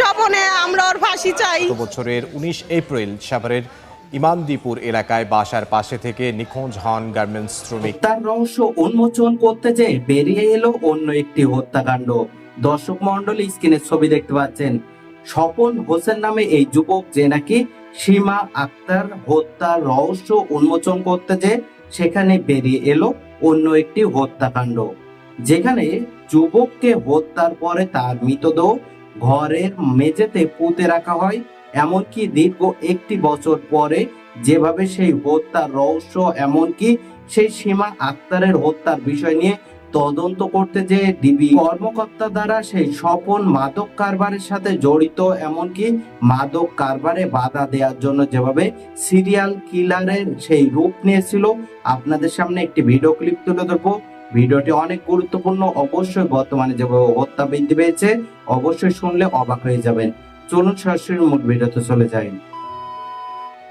স্বপনে আমরা ওর ফাঁসি চাই। বছরের উনিশ এপ্রিল সাভারের ইমানদীপুর এলাকায় বাসার পাশে থেকে নিখোঁজ হন গার্মেন্টস শ্রমিক। তার রহস্য উন্মোচন করতে যেয়ে বেরিয়ে এলো অন্য একটি হত্যাকাণ্ড। দর্শক মন্ডলী স্ক্রিনে ছবি দেখতে পাচ্ছেন স্বপন হোসেন নামে এই যুবক যে নাকি সীমা আক্তার হত্যার রহস্য উন্মোচন করতে যে সেখানে বেরিয়ে এলো অন্য একটি হত্যাকাণ্ড। যেখানে যুবককে হত্যার পরে তার মৃতদেহ ঘরের মেঝেতে পুঁতে রাখা হয়, এমনকি দীর্ঘ একটি বছর পরে যেভাবে সেই হত্যার রহস্য, এমনকি সেই সীমা আক্তারের হত্যার বিষয় নিয়ে তদন্ত করতে যে ডিবি কর্মকর্তা দ্বারা সেই স্বপন মাদক কারবারের সাথে জড়িত, এমনকি মাদক কারবারে বাধা দেওয়ার জন্য যেভাবে সিরিয়াল কিলারের সেই রূপ নিয়েছিল। আপনাদের সামনে একটি ভিডিও ক্লিপ তুলে ধরবো। ভিডিওটি অনেক গুরুত্বপূর্ণ, অবশ্যই বর্তমানে যেভাবে হত্যা বৃদ্ধি পেয়েছে, অবশ্যই শুনলে অবাক হয়ে যাবেন। চলুন সরাসরি মূল ভিডিওতে চলে যাই।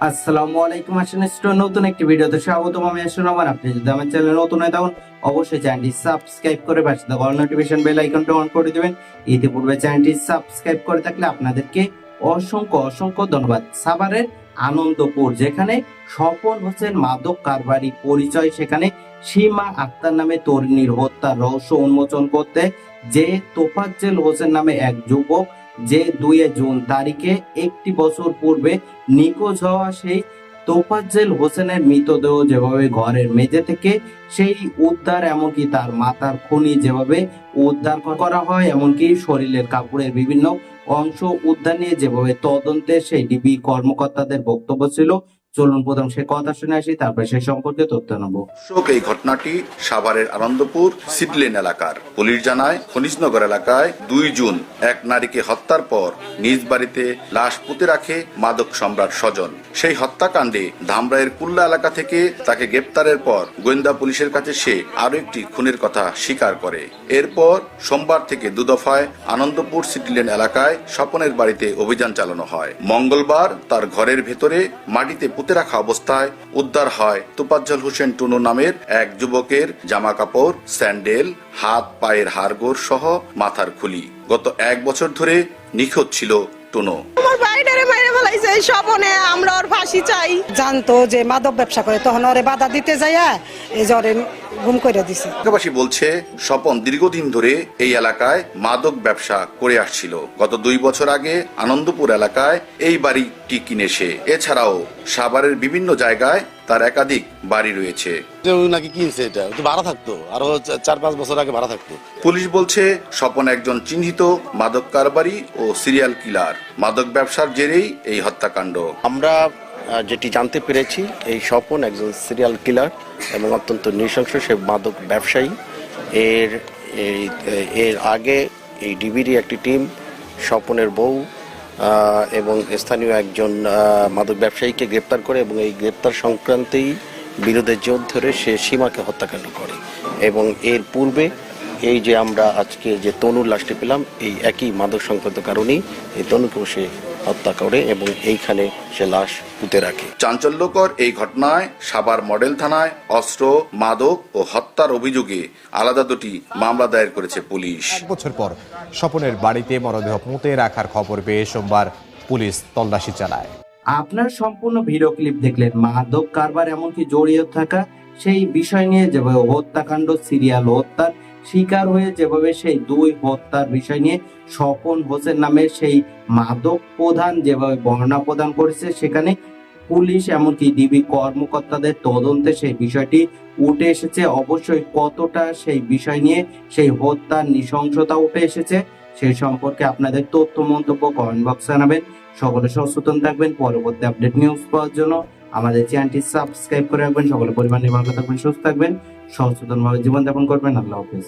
আসসালামু আলাইকুম, আসেন নতুন একটি ভিডিওতে স্বাগতম। আমি আসুন আমার, আপনি যদি আমার চ্যানেল নতুন অবশ্যই চ্যানেলটি সাবস্ক্রাইব করে পাশে থাকা নোটিফিকেশন বেল আইকনটা অন করে দিবেন। ইতিপূর্বে চ্যানেলটি সাবস্ক্রাইব করে থাকলে আপনাদেরকে অসংখ্য অসংখ্য ধন্যবাদ। সাভারের আনন্দপুর, যেখানে স্বপন হোসেন মাদক কারবারি পরিচয়, সেখানে সীমা আক্তার নামে তরুণীর হত্যার রহস্য উন্মোচন করতে যে তোফাজ্জেল হোসেন নামে এক যুবক যে দুই জুন তারিখে একটি বছর পূর্বে নিখোঁজ হওয়া সেই তোফাজ্জেল হোসেনের মৃতদেহ যেভাবে ঘরের মেঝে থেকে সেই উদ্ধার এমনকি তার মাথার খুনি যেভাবে উদ্ধার করা হয়, এমনকি শরীরের কাপড়ের বিভিন্ন অংশ উদ্ধার নিয়ে যেভাবে তদন্তে সেই ডিবি কর্মকর্তাদের বক্তব্য ছিল। চলুন প্রথম সে কথা শুনে আসি, তারপরে সে সম্পর্কে তথ্য নেব। শোক এই ঘটনাটি সাভারের আনন্দপুর সিডলেন এলাকার। পুলিশ জানায়, খনিজনগর এলাকায় দুই জুন এক নারীকে হত্যার পর নিজ বাড়িতে লাশ পুঁতে রাখে মাদক সম্রাট স্বজন। সেই হত্যাকাণ্ডে ধামরাইয়ের কুল্লা এলাকা থেকে তাকে গ্রেপ্তারের পর গোয়েন্দা পুলিশের কাছে সে আরও একটি খুনের কথা স্বীকার করে। এরপর সোমবার থেকে দুদফায় আনন্দপুর সিটিলেন এলাকায় স্বপনের বাড়িতে অভিযান চালানো হয়। মঙ্গলবার তার ঘরের ভেতরে মাটিতে পুঁতে রাখা অবস্থায় উদ্ধার হয় তোপাজ্জল হোসেন টুনু নামের এক যুবকের জামা কাপড় স্যান্ডেল হাত পায়ের হাড়গোড় সহ মাথার খুলি। গত এক বছর ধরে নিখোঁজ ছিল টুনু। আমার ফেলাইছে এই আমরা ওর ফাঁসি চাই। জানতো যে মাদক ব্যবসা করে তখন ওরে বাধা দিতে যাইয়া এই যে গুম করে দিছে। এলাকাবাসী বলছে স্বপন দীর্ঘদিন ধরে এই এলাকায় মাদক ব্যবসা করে আসছিল। গত দুই বছর আগে আনন্দপুর এলাকায় এই বাড়িটি কিনে সে। এছাড়াও সাভারের বিভিন্ন জায়গায় তার একাধিক বাড়ি রয়েছে। যে নাকি কিনছে এটা ভাড়া থাকতো আরও চার পাঁচ বছর আগে ভাড়া থাকতো। পুলিশ বলছে স্বপন একজন চিহ্নিত মাদক কারবারি ও সিরিয়াল কিলার। মাদক ব্যবসার জেরেই এই হত্যাকাণ্ড। আমরা যেটি জানতে পেরেছি, এই স্বপন একজন সিরিয়াল কিলার এবং অত্যন্ত নৃশংস, সে মাদক ব্যবসায়ী। এর এর আগে এই ডিবির একটি টিম স্বপনের বউ এবং স্থানীয় একজন মাদক ব্যবসায়ীকে গ্রেপ্তার করে এবং এই গ্রেপ্তার সংক্রান্তেই বিরোধের জোর ধরে সে সীমাকে হত্যাকাণ্ড করে। এবং এর পূর্বে এই যে আমরা আজকে যে তনুর লাশটি পেলাম, এই একই মাদক সংক্রান্ত কারণেই এই তনুকেও সে হত্যা করে এবং এইখানে সে লাশ পুঁতে রাখে। চাঞ্চল্যকর এই ঘটনায় সাভার মডেল থানায় অস্ত্র মাদক ও হত্যার অভিযোগে আলাদা দুটি মামলা দায়ের করেছে পুলিশ। এক বছর পর স্বপনের বাড়িতে মরদেহ পুঁতে রাখার খবর পেয়ে সোমবার পুলিশ তল্লাশি চালায়। আপনার সম্পূর্ণ ভিডিও ক্লিপ দেখলেন মাদক কারবার এমনকি জড়িয়ে থাকা সেই বিষয় নিয়ে যেভাবে হত্যাকাণ্ড, সিরিয়াল হত্যার শিকার হয়ে যেভাবে সেই দুই হত্যার বিষয় নিয়ে স্বপন হোসেন নামে সেই মাদক প্রধান যেভাবে বর্ণনা প্রদান করেছে, সেখানে পুলিশ এমনকি ডিবি কর্মকর্তাদের তদন্তে সেই বিষয়টি উঠে এসেছে। অবশ্যই কতটা সেই বিষয় নিয়ে সেই হত্যার নৃশংসতা উঠে এসেছে সেই সম্পর্কে আপনাদের তথ্য মন্তব্য কমেন্ট বক্সে জানাবেন। সকলে সচেতন থাকবেন। পরবর্তী আপডেট নিউজ পাওয়ার জন্য আমাদের চ্যানেলটি সাবস্ক্রাইব করে রাখবেন সকলে পরিবার নিয়ে ভালো থাকবেন, সুস্থ থাকবেন সচেতন ভাবে জীবনযাপন করবেন। আল্লাহ হাফিজ।